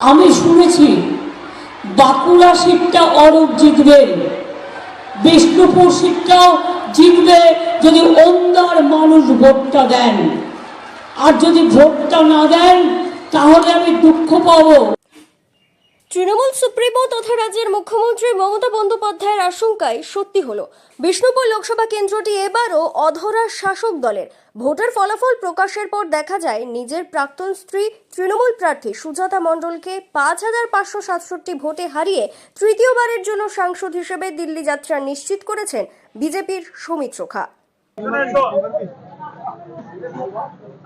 আমি শুনেছি, বাঁকুড়া সিটটা অরূপ জিতবে। বিষ্ণুপুর সিটটাও জিতবে যদি অন্ধার মানুষ ভোটটা দেন। আর যদি ভোটটা না দেন, তাহলে আমি দুঃখ পাবো। তৃণমূল সুপ্রিমো তথা রাজ্যের মুখ্যমন্ত্রী মমতা বন্দ্যোপাধ্যায়ের আশঙ্কায় সত্যি হলো। বিষ্ণুপুর লোকসভা কেন্দ্রটি এবারও অধরা শাসক দলের। ভোটার ফলাফল প্রকাশের পর দেখা যায় নিজের প্রাক্তন স্ত্রী, তৃণমূল প্রার্থী সুজাতা মণ্ডলকে পাঁচ হাজার পাঁচশো সাতষট্টি ভোটে হারিয়ে তৃতীয়বারের জন্য সাংসদ হিসেবে দিল্লি যাত্রা নিশ্চিত করেছেন বিজেপির সৌমিত্র খা।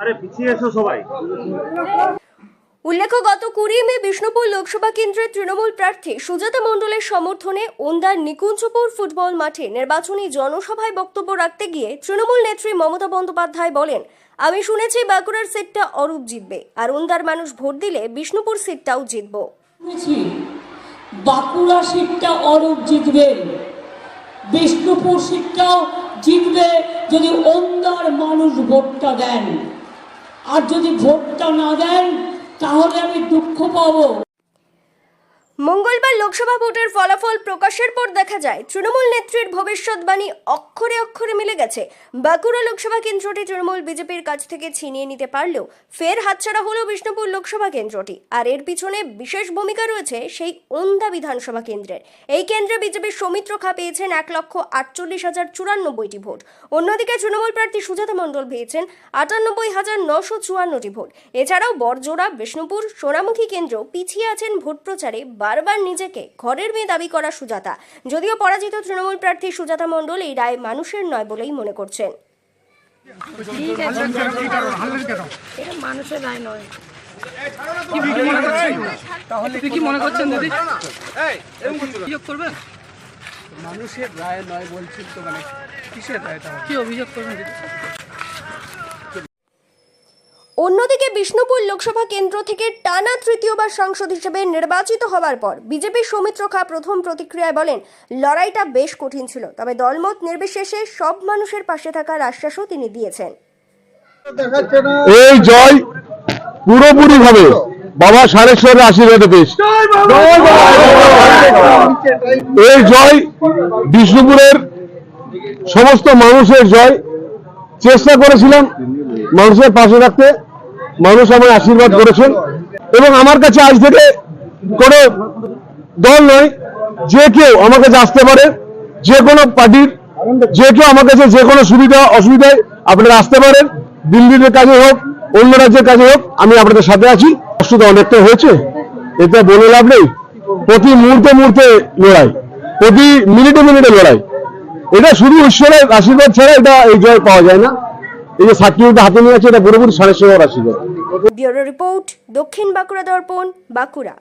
আরে পিছিয়ে এসো সবাই। উল্লেখ্য, গত কুড়ি মে বিষ্ণুপুর লোকসভা কেন্দ্রের তৃণমূল প্রার্থী সুজাতা মণ্ডলের সমর্থনে ওন্দার নিকুঞ্জপুর ফুটবল মাঠে নির্বাচনী জনসভায় বক্তব্য রাখতে গিয়ে তৃণমূল নেত্রী মমতা বন্দ্যোপাধ্যায় বলেন, আমি শুনেছি বাঁকুড়ার সিটটা অরূপ জিতবে, আর ওন্দার মানুষ ভোট দিলে বিষ্ণুপুর সিটটাও জিতবো। বাঁকুড়া সিটটা অরূপ জিতবে, বিষ্ণুপুর সিটটাও জিতবে যদি ওন্দার মানুষ ভোটটা দেন। আর যদি ভোটটা না দেন তাহলে আমি দুঃখ পাবো। মঙ্গলবার লোকসভা ভোটের ফলাফল প্রকাশের পর দেখা যায়, তৃণমূল নেত্রীর ভবিষ্যৎবাণী অক্ষরে অক্ষরে মিলে গেছে। বাঁকুড়া লোকসভা কেন্দ্রটি তৃণমূল বিজেপির কাছ থেকে ছিনিয়ে নিতে পারলেও ফের হাতছাড়া হলো বিষ্ণুপুর লোকসভা কেন্দ্রটি। আর এর পিছনে বিশেষ ভূমিকা রয়েছে সেই ওন্দা বিধানসভা কেন্দ্রের। এই কেন্দ্রে বিজেপির সৌমিত্র খা পেয়েছেন এক লক্ষ আটচল্লিশ হাজার চুরানব্বইটি ভোট। অন্যদিকে তৃণমূল প্রার্থী সুজাতা মণ্ডল পেয়েছেন আটানব্বই হাজার নশো চুয়ান্নটি ভোট। এছাড়াও বরজোড়া বিষ্ণুপুর, সোনামুখী কেন্দ্র পিছিয়ে আছেন ভোট প্রচারে বারবার নিজেকে ঘরের মেয়ে দাবি করা সুজাতা। যদিও পরাজিত তৃণমূল প্রার্থী সুজাতা মণ্ডল এই রায় মানুষের নয় বলেই মনে করছেন। এটা মানুষের রায় নয়। তাহলে কি মনে করছেন দিদি? অভিযোগ করবেন? মানুষের রায় নয় বলছেন তো মানে কিসের রায় তাহলে? কি অভিযোগ করবেন দিদি? অন্যদিকে বিষ্ণুপুর লোকসভা কেন্দ্র থেকে টানা তৃতীয়বার সাংসদ হিসেবে নির্বাচিত হওয়ার পর বিজেপির সৌমিত্র খা প্রথম প্রতিক্রিয়ায় বলেন, লড়াইটা বেশ কঠিন ছিল, তবে দলমত নির্বিশেষে সব মানুষের পাশে থাকার আশ্বাসও তিনি দিয়েছেন। এই জয় পুরোপুরি ভাবে বাবা সারেশ্বরের আশীর্বাদে পেয়েছি এই জয় বিষ্ণুপুরের সমস্ত মানুষের জয়। চেষ্টা করেছিলাম মানুষের পাশে রাখতে মানুষ আমার আশীর্বাদ করেছেন। এবং আমার কাছে আজ থেকে কোনো দল নয়, যে কেউ আমার কাছে আসতে পারে, যে কোনো পার্টির, যে কেউ আমার কাছে যে কোনো সুবিধা, অসুবিধায় আপনারা আসতে পারেন। দিল্লির কাজে হোক, অন্য রাজ্যের কাজে হোক, আমি আপনাদের সাথে আছি। অসুবিধা অনেকটা হয়েছে, এটা বলে লাভ নেই। প্রতি মুহূর্তে মুহূর্তে লড়াই, প্রতি মিনিটে মিনিটে লড়াই। এটা শুধু ঈশ্বরের আশীর্বাদ ছাড়া এটা এই জয় পাওয়া যায় না। এই যে সার্টিফিকেট হাতে নিয়ে আছে এটা পুরোপুরি সাড়ে আশীর্বাদ ব্যুরো রিপোর্ট দক্ষিণ বাঁকুড়া দর্পণ, বাঁকুড়া।